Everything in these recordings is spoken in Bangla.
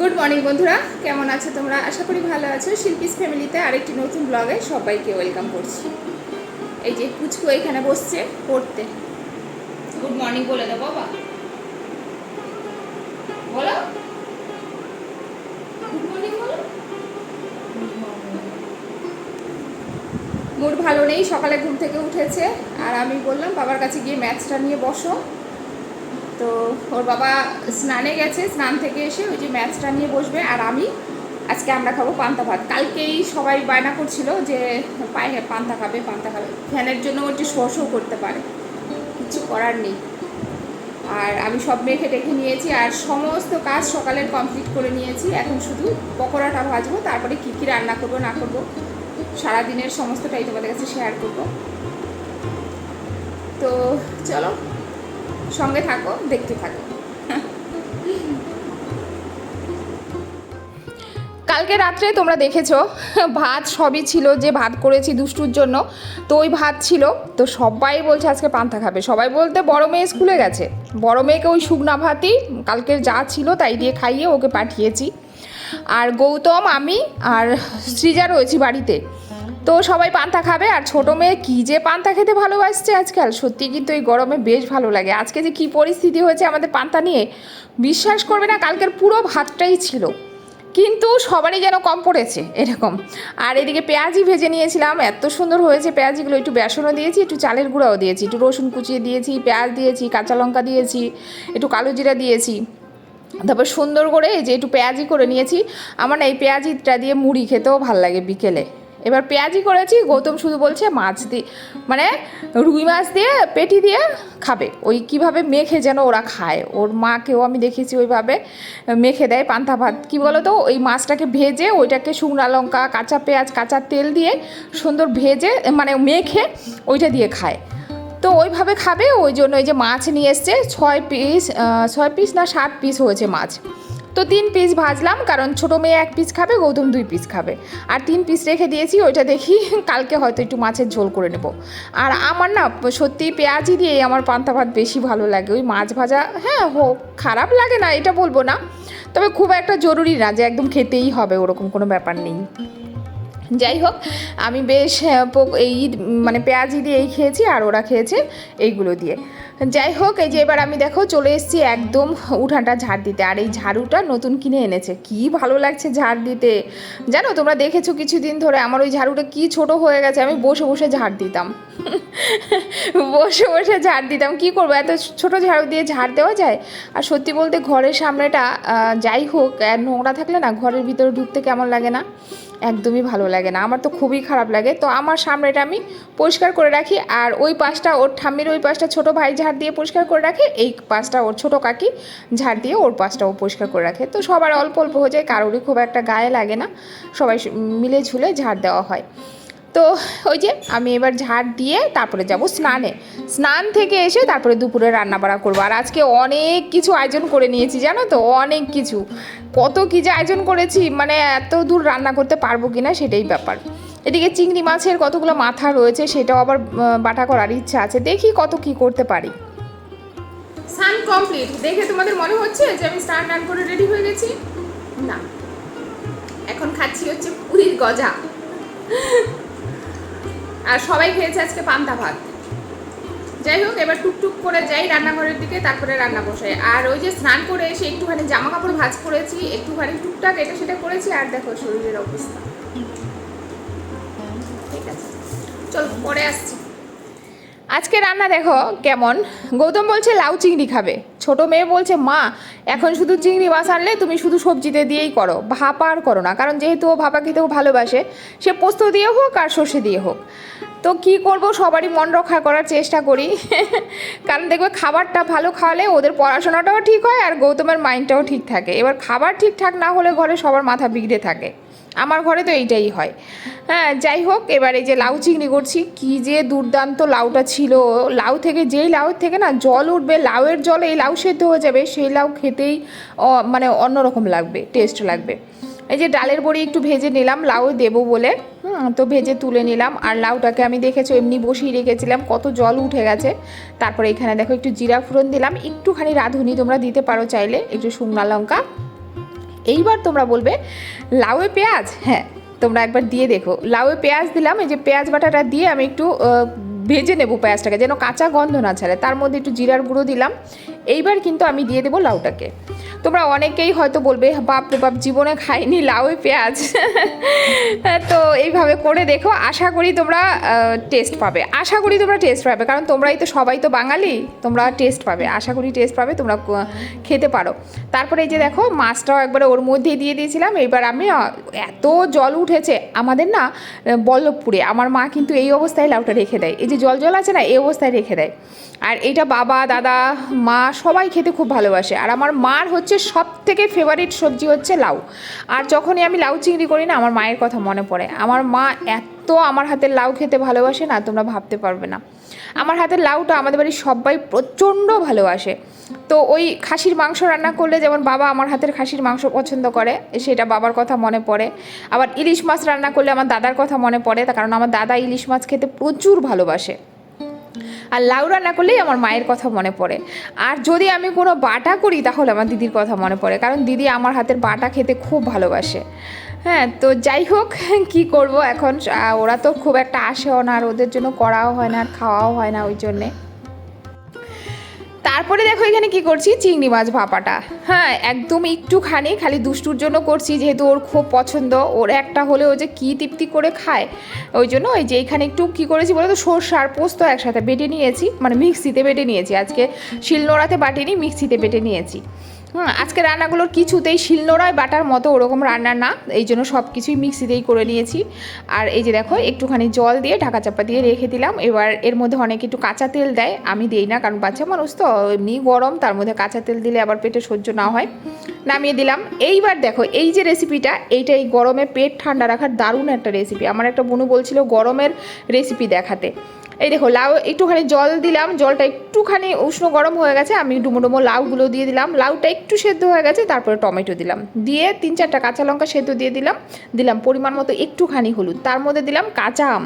গুড মর্নিং বন্ধুরা। কেমন আছো তোমরা? আশা করি ভালো আছো। শিল্পীস ফ্যামিলিতে আরেকটি নতুন ব্লগে সবাইকে ওয়েলকাম করছি। এই যে পুচকু এখানে বসছে পড়তে। গুড মর্নিং বলে দাও বাবা। বলো। গুড মর্নিং বলো। মুড ভালো নেই সকালে ঘুম থেকে উঠেছে। আর আমি বললাম বাবার কাছে গিয়ে ম্যাথসটা নিয়ে বসো। তো ওর বাবা স্নানে গেছে, স্নান থেকে এসে ওই যে ম্যাচটা নিয়ে বসবে আর আমি আজকে আমরা খাব পান্তা ভাত। কালকেই সবাই বায়না করছিল যে পায়ে পান্তা খাবে পান্তা খাবে। ফ্যানের জন্য ওর যে শো করতে পারে, কিছু করার নেই। আর আমি সব মেখে টেখে নিয়েছি আর সমস্ত কাজ সকালের কমপ্লিট করে নিয়েছি। এখন শুধু পকোড়াটা ভাজবো, তারপরে কী কী রান্না করব, না করব, সারাদিনের সমস্তটাই তোমাদের কাছে শেয়ার করব। তো চলো সঙ্গে থাকো, দেখতে থাকো। কালকে রাত্রে তোমরা দেখেছ, ভাত সবই ছিল যে ভাত করেছি দুষ্টুর জন্য, তো ওই ভাত ছিল। তো সবাই বলছে আজকে পান্তা খাবে। সবাই বলতে বড় মেয়ে স্কুলে গেছে। বড় মেয়েকে ওই শুকনা ভাতই, কালকের যা ছিল তাই দিয়ে খাইয়ে ওকে পাঠিয়েছি। আর গৌতম, আমি আর সৃজা রয়েছি বাড়িতে। তো সবাই পান্তা খাবে, আর ছোটো মেয়ে কী যে পান্তা খেতে ভালোবাসছে আজকাল? সত্যি কিন্তু এই গরমে বেশ ভালো লাগে। আজকে যে কী পরিস্থিতি হয়েছে আমাদের পান্তা নিয়ে, বিশ্বাস করবে না, কালকের পুরো ভাতটাই ছিল। কিন্তু সবারই যেন কম পড়েছে এরকম। আর এদিকে পেঁয়াজি ভেজে নিয়েছিলাম, এত সুন্দর হয়েছে পেঁয়াজিগুলো। একটু বেসনও দিয়েছি, একটু চালের গুঁড়াও দিয়েছি, একটু রসুন কুচিয়ে দিয়েছি, পেঁয়াজ দিয়েছি, কাঁচা লঙ্কা দিয়েছি, একটু কালো জিরা দিয়েছি। তারপর সুন্দর করে এই যে একটু পেঁয়াজি করে নিয়েছি, আমার না এই পেঁয়াজিটা দিয়ে মুড়ি খেতেও ভালো লাগে বিকেলে। এবার পেঁয়াজি করেছি, গৌতম শুধু বলছে মাছ দিয়ে মানে রুই মাছ দিয়ে পেটি দিয়ে খাবে। ওই কীভাবে মেখে যেন ওরা খায়। ওর মাকেও আমি দেখেছি ওইভাবে মেখে দেয় পান্তা ভাত। কী বলো তো ওই মাছটাকে ভেজে ওইটাকে শুকনা লঙ্কা, কাঁচা পেঁয়াজ, কাঁচা তেল দিয়ে সুন্দর ভেজে মানে মেখে ওইটা দিয়ে খায়। তো ওইভাবে খাবে, ওই জন্য ওই যে মাছ নিয়ে এসছে, ছয় পিস ছয় পিস না সাত পিস হয়েছে মাছ। তো তিন পিস ভাজলাম, কারণ ছোটো মেয়ে এক পিস খাবে, গৌতম দুই পিস খাবে। আর তিন পিস রেখে দিয়েছি, ওইটা দেখি কালকে হয়তো একটু মাছের ঝোল করে নেব। আর আমার না সত্যি পেঁয়াজি দিয়ে আমার পান্তা ভাত বেশি ভালো লাগে। ওই মাছ ভাজা হ্যাঁ হোক খারাপ লাগে না, এটা বলব না। তবে খুব একটা জরুরি না যে একদম খেতেই হবে, ওরকম কোনো ব্যাপার নেই। যাই হোক আমি বেশ এই মানে পেঁয়াজি দিয়ে এই খেয়েছি আর ওরা খেয়েছে এইগুলো দিয়ে। যাই হোক এই যে এবার আমি দেখো চলে এসেছি একদম উঠানটা ঝাড় দিতে। আর এই ঝাড়ুটা নতুন কিনে এনেছে। কি ভালো লাগছে ঝাড় দিতে। জানো, তোমরা দেখেছ কিছুদিন ধরে আমার ওই ঝাড়ুটা কি ছোট হয়ে গেছে, আমি বসে বসে ঝাড় দিতাম। বসে বসে ঝাড় দিতাম। কি করব? এত ছোট ঝাড়ু দিয়ে ঝাড় দেওয়া যায়? আর সত্যি বলতে ঘরের সামনেটা যাই হোক নোংরা থাকলে না ঘরের ভিতরে ঢুকতে কেমন লাগে না? একদমই ভালো লাগে না। আমার তো খুবই খারাপ লাগে। তো আমার সামনেটা আমি পরিষ্কার করে রাখি আর ওই পাশটা ওর ঠাম্মির ওই পাশটা ছোট ভাই ঝাড় দিয়ে পরিষ্কার করে রাখে। এই পাশটা ওর ছোট কাকি ঝাড় দিয়ে ওর পাশটা ও পরিষ্কার করে রাখে। তো সবার অল্প অল্প হয়ে যায়। কারোরই খুব একটা গায়ে লাগে না। সবাই মিলে ঝুলে ঝাড় দেওয়া হয়। তো ওই যে আমি এবার ঝাড় দিয়ে তারপরে যাব স্নানে। স্নান থেকে এসে তারপরে দুপুরে রান্না বাড়া করব। আর আজকে অনেক কিছু আয়োজন করে নিয়েছি, জানো তো? অনেক কিছু। কত কী যে আয়োজন করেছি মানে এত দূর রান্না করতে পারব কি না সেটাই ব্যাপার। এদিকে চিংড়ি মাছের কতগুলো মাথা রয়েছে সেটাও আবার বাটা করার ইচ্ছা আছে। দেখি কত কি করতে পারি। স্নান কমপ্লিট। দেখে তোমাদের মনে হচ্ছে যে আমি স্নান টান করে রেডি হয়ে গেছি? না। এখন খাচ্ছি হচ্ছে পুরীর গজা। আর সবাই খেয়েছে আজকে পান্তা ভাত। যাই হোক, এবার টুকটুক করে যাই রান্নাঘরের দিকে, তারপরে রান্না বসাই। আর ওই যে স্নান করে এসে একটুখানি জামা কাপড় ভাজ করেছি, একটুখানি টুকটাক এটা সেটা করেছি, আর দেখো শরীরের অবস্থা। ঠিক আছে। চল, পরে আসছি। আজকে রান্না দেখো কেমন। গৌতম বলছে লাউ চিংড়ি খাবে। ছোট মেয়ে বলছে, মা, এখন শুধু চিংড়ি মাছ আনলে তুমি শুধু সবজিতে দিয়েই করো। ভাপা আর করো না, কারণ যেহেতু ও ভাপা খেতেও ভালোবাসে, সে পোস্ত দিয়ে হোক আর সর্ষে দিয়ে হোক। তো কি করব, সবারই মন রক্ষা করার চেষ্টা করি। কারণ দেখবে খাবারটা ভালো খাওয়ালে ওদের পড়াশোনাটাও ঠিক হয় আর গৌতমের মাইন্ডটাও ঠিক থাকে। এবার খাবার ঠিকঠাক না হলে ঘরে সবার মাথা বিগড়ে থাকে। আমার ঘরে তো এইটাই হয়। হ্যাঁ যাই হোক, এবারে যে লাউ চিংড়ি করছি, কি যে দুর্দান্ত লাউটা ছিল। লাউ থেকে যেই লাউ থেকে না জল উঠবে, লাউয়ের জল এই লাউ সেদ্ধ হয়ে যাবে, সেই লাউ খেতেই মানে অন্যরকম লাগবে টেস্ট লাগবে। এই যে ডালের বড়ি একটু ভেজে নিলাম, লাউ দেবো বলে। তো ভেজে তুলে নিলাম, আর লাউটাকে আমি দেখেছ, এমনি বসিয়ে রেখেছিলাম, কত জল উঠে গেছে। তারপরে এখানে দেখো একটু জিরা ফোড়ন দিলাম, একটুখানি রাঁধুনি তোমরা দিতে পারো চাইলে, একটু শুকনা লঙ্কা। এইবার তোমরা বলবে, লাউয়ে পেঁয়াজ? হ্যাঁ তোমরা একবার দিয়ে দেখো। লাউয়ে পেঁয়াজ দিলাম, এই যে পেঁয়াজ বাটাটা দিয়ে আমি একটু ভেজে নেব পেঁয়াজটাকে, যেন কাঁচা গন্ধ না ছাড়ে। তার মধ্যে একটু জিরার গুঁড়ো দিলাম এইবার কিন্তু আমি দিয়ে দেবো লাউটাকে। তোমরা অনেকেই হয়তো বলবে, বাপ রে বাপ, জীবনে খাইনি লাউয়ে পেঁয়াজ। তো এইভাবে করে দেখো, আশা করি তোমরা টেস্ট পাবে। আশা করি তোমরা টেস্ট পাবে, কারণ তোমরাই তো সবাই তো বাঙালি, তোমরা টেস্ট পাবে। আশা করি টেস্ট পাবে, তোমরা খেতে পারো। তারপরে এই যে দেখো, মাছটাও একবারে ওর মধ্যে দিয়ে দিয়েছিলাম। এবার আমি এত জল উঠেছে, আমাদের না বল্লভপুরে, আমার মা কিন্তু এই অবস্থায় লাউটা রেখে দেয়। এই যে জল জল আছে না, এই অবস্থায় রেখে দেয়। আর এটা বাবা, দাদা, মা সবাই খেতে খুব ভালোবাসে। আর আমার মার হচ্ছে সব থেকে ফেভারিট সবজি হচ্ছে লাউ। আর যখনই আমি লাউ চিংড়ি করি না, আমার মায়ের কথা মনে পড়ে। আমার মা এত আমার হাতের লাউ খেতে ভালোবাসে না, তোমরা ভাবতে পারবে না। আমার হাতের লাউটা আমাদের বাড়ির সবাই প্রচণ্ড ভালোবাসে। তো ওই খাসির মাংস রান্না করলে যেমন বাবা আমার হাতের খাসির মাংস পছন্দ করে, সেটা বাবার কথা মনে পড়ে। আবার ইলিশ মাছ রান্না করলে আমার দাদার কথা মনে পড়ে কারণ আমার দাদা ইলিশ মাছ খেতে প্রচুর ভালোবাসে। আর লাউ রান্না করলেই আমার মায়ের কথা মনে পড়ে। আর যদি আমি কোনো বাটা করি, তাহলে আমার দিদির কথা মনে পড়ে। কারণ দিদি আমার হাতের বাটা খেতে খুব ভালোবাসে। হ্যাঁ তো যাই হোক, কি করব এখন? ওরা তো খুব একটা আসেও না আর ওদের জন্য করাও হয় না আর খাওয়াও হয় না ওই জন্যে। তারপরে দেখো এখানে কি করছি? চিংড়ি মাছ ভাপাটা। হ্যাঁ একদম একটুখানি খালি দুষ্টুর জন্য করছি, যেহেতু ওর খুব পছন্দ। ওর একটা হলে ও যে কী তৃপ্তি করে খায়, ওই জন্য ওই যে এইখানে একটু কী করেছি বলতো সর্ষে আর পোস্ত একসাথে বেটে নিয়েছি। মানে মিক্সিতে বেটে নিয়েছি। আজকে শিলনোড়াতে বাটিনি, মিক্সিতে বেটে নিয়েছি। আজকে রান্নাগুলোর কিছুতেই শিলনোড়ায় বাটার মতো ওরকম রান্না না। এই জন্য সব কিছুই মিক্সিতেই করে নিয়েছি। আর এই যে দেখো, একটুখানি জল দিয়ে ঢাকা চাপা দিয়ে রেখে দিলাম। এবার এর মধ্যে অনেকে একটু কাঁচা তেল দেয়, আমি দিই না, কারণ বাচ্চা মানুষ তো, এমনি গরম, তার মধ্যে কাঁচা তেল দিলে আবার পেটে সহ্য না হয়। নামিয়ে দিলাম। এইবার দেখো, এই যে রেসিপিটা এইটা এই গরমে পেট ঠান্ডা রাখার দারুণ একটা রেসিপি আমার একটা বনু বলছিল গরমের রেসিপি দেখাতে। এই দেখো, লাউ একটুখানি জল দিলাম, জলটা একটুখানি উষ্ণ গরম হয়ে গেছে, আমি ডুমো ডুমো লাউগুলো দিয়ে দিলাম, লাউটা একটু সেদ্ধ হয়ে গেছে, তারপরে টমেটো দিলাম, দিয়ে তিন চারটা কাঁচা লঙ্কা সেদ্ধ দিয়ে দিলাম দিলাম পরিমাণ মতো একটুখানি হলুদ, তার মধ্যে দিলাম কাঁচা আম,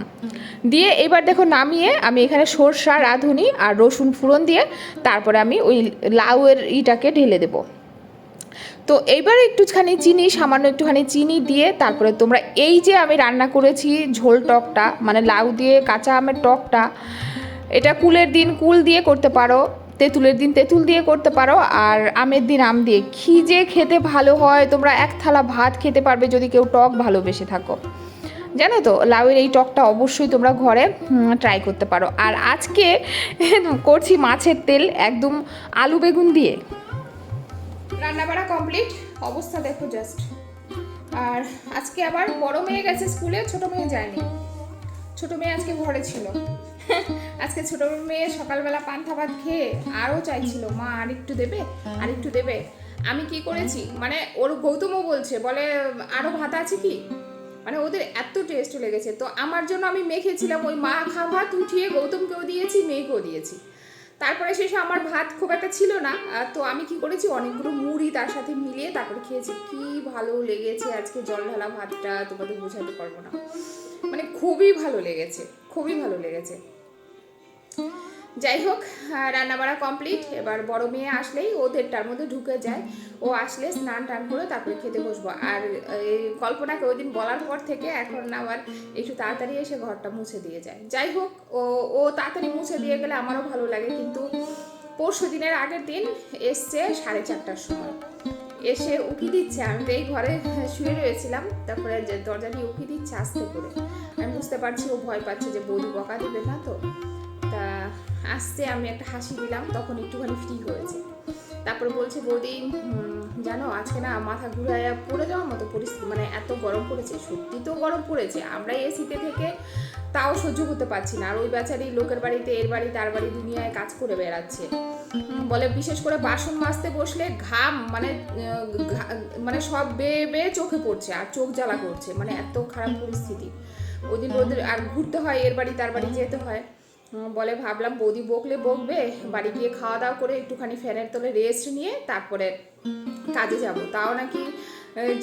দিয়ে এবার দেখো নামিয়ে আমি এখানে সরষা, রাঁধুনি আর রসুন ফোড়ন দিয়ে, তারপরে আমি ওই লাউয়ের ইটাকে ঢেলে দেবো। তো এইবার একটুখানি চিনি, সামান্য একটুখানি চিনি দিয়ে তারপরে তোমরা এই যে আমি রান্না করেছি ঝোল টকটা মানে লাউ দিয়ে কাঁচা আমের টকটা, এটা কুলের দিন কুল দিয়ে করতে পারো, তেঁতুলের দিন তেঁতুল দিয়ে করতে পারো, আর আমের দিন আম দিয়ে। ঘি যে খেতে ভালো হয়, তোমরা এক থালা ভাত খেতে পারবে যদি কেউ টক ভালোবেসে থাকো। জানো তো, লাউয়ের এই টকটা অবশ্যই তোমরা ঘরে ট্রাই করতে পারো। আর আজকে, করছি মাছের তেল একদম আলু বেগুন দিয়ে। রান্নাবাড়া কমপ্লিট অবস্থা দেখো জাস্ট আর আজকে আবার বড় মেয়ে গেছে স্কুলে, ছোট মেয়ে যায়নি। ছোট মেয়ে আজকে ঘরে ছিল। আজকে ছোট মেয়ে সকালবেলা পান্থা ভাত খেয়ে আরও চাইছিল, মা, আর একটু দেবে? আর একটু দেবে? আমি কি করেছি মানে ওর গৌতমও বলছে, বলে আরও ভাত আছে কি? মানে ওদের এত টেস্ট লেগেছে। তো আমার জন্য আমি মেখেছিলাম, ওই মা খা ভাত, উঠিয়ে গৌতমকেও দিয়েছি, মেয়েকেও দিয়েছি। তারপরে শেষে আমার ভাত খুব একটা ছিল না তো আমি কি করেছি, অনেকগুলো মুড়ি তার সাথে মিলিয়ে তারপরে খেয়েছি। কি ভালো লেগেছে আজকে জল ঢালা ভাতটা, তোমাদের বোঝাতে পারব না। মানে খুবই ভালো লেগেছে, খুবই ভালো লেগেছে। যাই হোক রান্নাবাড়া কমপ্লিট এবার বড় মেয়ে আসলেই ও দেড়টার মধ্যে ঢুকে যায়। ও আসলে স্নান টান করে তারপরে খেতে বসবো। আর এই কল্পনাকে ওই দিন বলার পর থেকে এখন আবার একটু তাড়াতাড়ি এসে ঘরটা মুছে দিয়ে যায়। যাই হোক, ও ও তাড়াতাড়ি মুছে দিয়ে গেলে আমারও ভালো লাগে। কিন্তু পরশু দিনের আগের দিন এসছে সাড়ে চারটার সময়। এসে উকি দিচ্ছে। আমি তো এই ঘরে শুয়ে রয়েছিলাম। তারপরে দরজা দিয়ে উকি দিচ্ছে আসতে করে। আমি বুঝতে পারছি ও ভয় পাচ্ছে যে বৌদি বকা দেবে না তা। আসতে আমি একটা হাসি দিলাম, তখন একটুখানি ফ্রি হয়েছে। তারপরে বলছে, বৌদি জানো, আজকে না মাথা ঘুরায় পড়ে যাওয়ার মতো পরিস্থিতি মানে এত গরম পড়েছে, সত্যি তো গরম পড়েছে, আমরা এসিতে থেকে তাও সহ্য করতে পারছি না, আর ওই বেচারি লোকের বাড়িতে, এর বাড়ি, তার বাড়ি দুনিয়ায় কাজ করে বেড়াচ্ছে। বলে, বিশেষ করে বাসন মাজতে বসলে ঘাম মানে মানে সব বেয়ে বেয়ে চোখে পড়ছে, আর চোখ জ্বালা করছে মানে এত খারাপ পরিস্থিতি। ওই দিন ওদের আর ঘুরতে হয়, এর বাড়ি, তার বাড়ি যেতে হয়। বলে ভাবলাম বৌদি বকলে বকবে, বাড়ি গিয়ে খাওয়া দাওয়া করে একটুখানি ফ্যানের তলে রেস্ট নিয়ে তারপরে কাজে যাব। তাও নাকি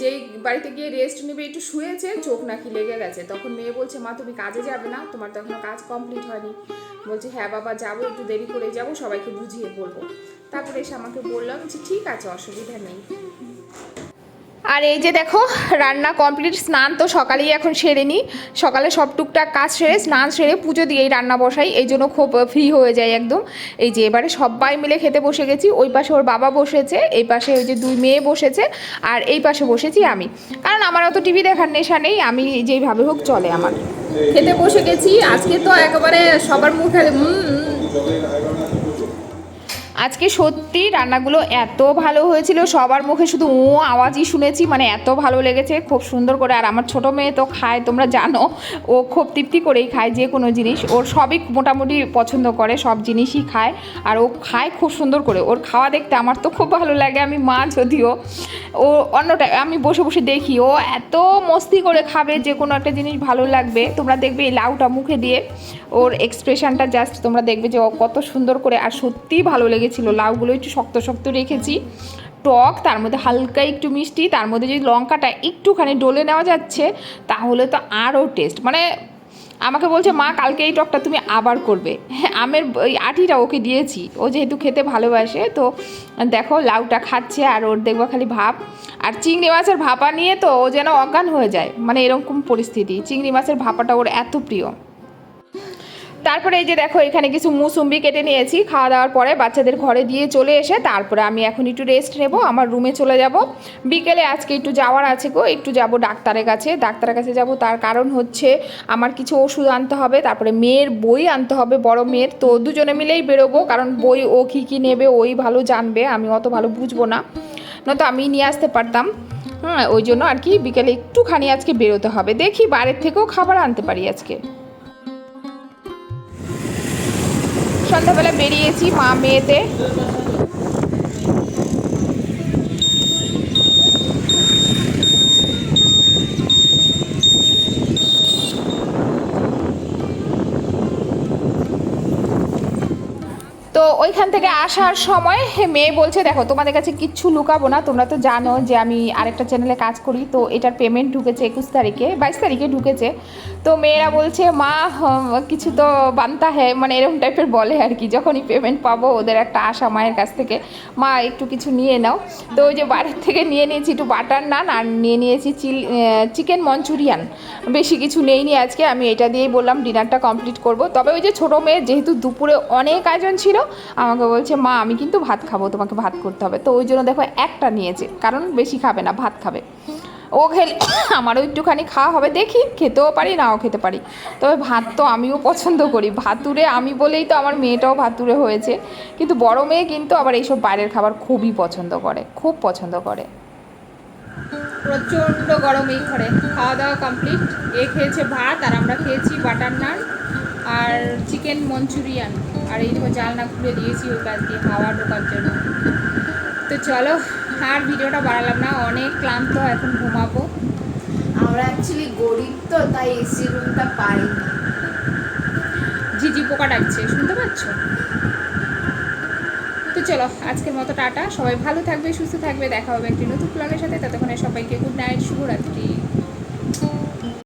যেই বাড়িতে গিয়ে রেস্ট নেবে, একটু শুয়েছে, চোখ নাকি লেগে গেছে। তখন মেয়ে বলছে, মা, তুমি কাজে যাবে না, তোমার তো এখনও কাজ কমপ্লিট হয়নি। বলছে হ্যাঁ বাবা, যাব, একটু দেরি করে যাব, সবাইকে বুঝিয়ে বলব। তারপরে এসে আমাকে বললাম যে ঠিক আছে, অসুবিধা নেই। আর এই যে দেখো, রান্না কমপ্লিট স্নান তো সকালেই এখন সেরে নিই সকালে সব টুকটাক কাজ সেরে, স্নান সেরে পুজো দিয়েই রান্না বসাই, এই জন্য খুব ফ্রি হয়ে যায় একদম। এই যে এবারে সবাই মিলে খেতে বসে গেছি, ওই পাশে ওর বাবা বসেছে, এই পাশে ওই যে দুই মেয়ে বসেছে, আর এই পাশে বসেছি আমি। কারণ আমার অত টিভি দেখার নেশা নেই, আমি যেইভাবে হোক চলে আমার। খেতে বসে গেছি, আজকে তো একেবারে সবার মুখে আজকে সত্যি রান্নাগুলো এত ভালো হয়েছিল, সবার মুখে শুধু ও আওয়াজই শুনেছি মানে এত ভালো লেগেছে, খুব সুন্দর করে। আর আমার ছোটো মেয়ে তো খায়, তোমরা জানো, ও খুব তৃপ্তি করেই খায় যে কোনো জিনিস। ওর সবই মোটামুটি পছন্দ করে, সব জিনিসই খায়, আর ও খায় খুব সুন্দর করে। ওর খাওয়া দেখতে আমার তো খুব ভালো লাগে, আমি মা যদিও। ও অন্যটা, আমি বসে বসে দেখি, ও এত মস্তি করে খাবে যে কোনো একটা জিনিস ভালো লাগবে। তোমরা দেখবে এই লাউটা মুখে দিয়ে, ওর এক্সপ্রেশনটা জাস্ট তোমরা দেখবে যে ও কত সুন্দর করে, আর সত্যিই ভালো লেগেছিলো লাউগুলো একটু শক্ত শক্ত রেখেছি। টক, তার মধ্যে হালকা একটু মিষ্টি, তার মধ্যে যদি লঙ্কাটা একটুখানি ডলে নেওয়া যাচ্ছে, তাহলে তো আরও টেস্ট মানে আমাকে বলছে, মা, কালকে এই টকটা তুমি আবার করবে। হ্যাঁ আমের ওই আটিটা ওকে দিয়েছি। ও যেহেতু খেতে ভালোবাসে, তো দেখো লাউটা খাচ্ছে আর ওর দেখব খালি ভাব। আর চিংড়ি মাছের ভাপা নিয়ে তো ও যেন অজ্ঞান হয়ে যায়। মানে এরকম পরিস্থিতি। চিংড়ি মাছের ভাপাটা ওর এত প্রিয়। তারপরে এই যে দেখো, এখানে কিছু মুসুম্বি কেটে নিয়েছি। খাওয়া দাওয়ার পরে বাচ্চাদের ঘরে দিয়ে চলে এসে তারপরে আমি এখন একটু রেস্ট নেব, আমার রুমে চলে যাব। বিকেলে আজকে একটু যাওয়ার আছে গো, একটু যাব ডাক্তারের কাছে। ডাক্তারের কাছে যাব, তার কারণ হচ্ছে আমার কিছু ওষুধ আনতে হবে, তারপরে মেয়ের বই আনতে হবে, বড় মেয়ের। তো দুজনে মিলেই বেরোবো, কারণ বই ও কী কী নেবে, ওই ভালো জানবে, আমি অত ভালো বুঝব না। নয়তো আমি নিয়ে আসতে পারতাম। হ্যাঁ ওই জন্য আর কি বিকেলে একটুখানি আজকে বেরোতে হবে। দেখি বাইরের থেকেও খাবার আনতে পারি আজকে। সন্ধ্যাবেলা বেরিয়েছি মা মেয়েতে তো ওইখান থেকে আসার সময় মেয়ে বলছে, দেখো, তোমাদের কাছে কিচ্ছু লুকাবো না, তোমরা তো জানো যে আমি আরেকটা চ্যানেলে কাজ করি, তো এটার পেমেন্ট ঢুকেছে একুশ তারিখে, বাইশ তারিখে ঢুকেছে। তো মেয়েরা বলছে, মা কিছু তো বানতা হ্যাঁ মানে এরকম টাইপের বলে আর কি, যখনই পেমেন্ট পাবো, ওদের একটা আশা মায়ের কাছ থেকে। মা, একটু কিছু নিয়ে নাও। তো ওই যে বাড়ির থেকে নিয়ে নিয়েছি একটু বাটার নান আর নিয়ে নিয়েছি চিল চিকেন মঞ্চুরিয়ান। বেশি কিছু নেইনি আজকে, আমি এটা দিয়েই বললাম ডিনারটা কমপ্লিট করব। তবে ওই যে ছোটো মেয়ে, যেহেতু দুপুরে অনেক আয়োজন ছিল আমাকে বলছে, মা, আমি কিন্তু ভাত খাব, তোমাকে ভাত করতে হবে। তো ওই জন্য দেখো একটা নিয়েছে, কারণ বেশি খাবে না, ভাত খাবে। ও খেলে, আমারও একটুখানি খাওয়া হবে, দেখি, খেতেও পারি, নাও খেতে পারি। তবে ভাত তো আমিও পছন্দ করি। ভাতুরে আমি বলেই তো আমার মেয়েটাও ভাতুরে হয়েছে। কিন্তু বড় মেয়ে কিন্তু আবার এইসব বাইরের খাবার খুবই পছন্দ করে, খুব পছন্দ করে। প্রচণ্ড গরম এই ঘরে। খাওয়া দাওয়া কমপ্লিট এ খেয়েছে ভাত, আর আমরা খেয়েছি বাটার নান। আর চিকেন মঞ্চুরিয়ান। আর এই দেখো জালনা খুলে দিয়েছি ওই পাশ দিয়ে হাওয়া ঢোকার জন্য। তো চলো আর ভিডিওটা বাড়ালাম না অনেক ক্লান্ত এখন ঘুমাবো। আমরা অ্যাকচুয়ালি গরিব তো তাই এসি রুমটা পাই না ঝিঝি পোকা ডাকছে শুনতে পাচ্ছ? তো চলো আজকের মতো টাটা সবাই ভালো থাকবে সুস্থ থাকবে দেখা হবে একটি নতুন প্ল্যানের সাথে ততক্ষণে সবাইকে গুড নাইট শুভরাত্রি।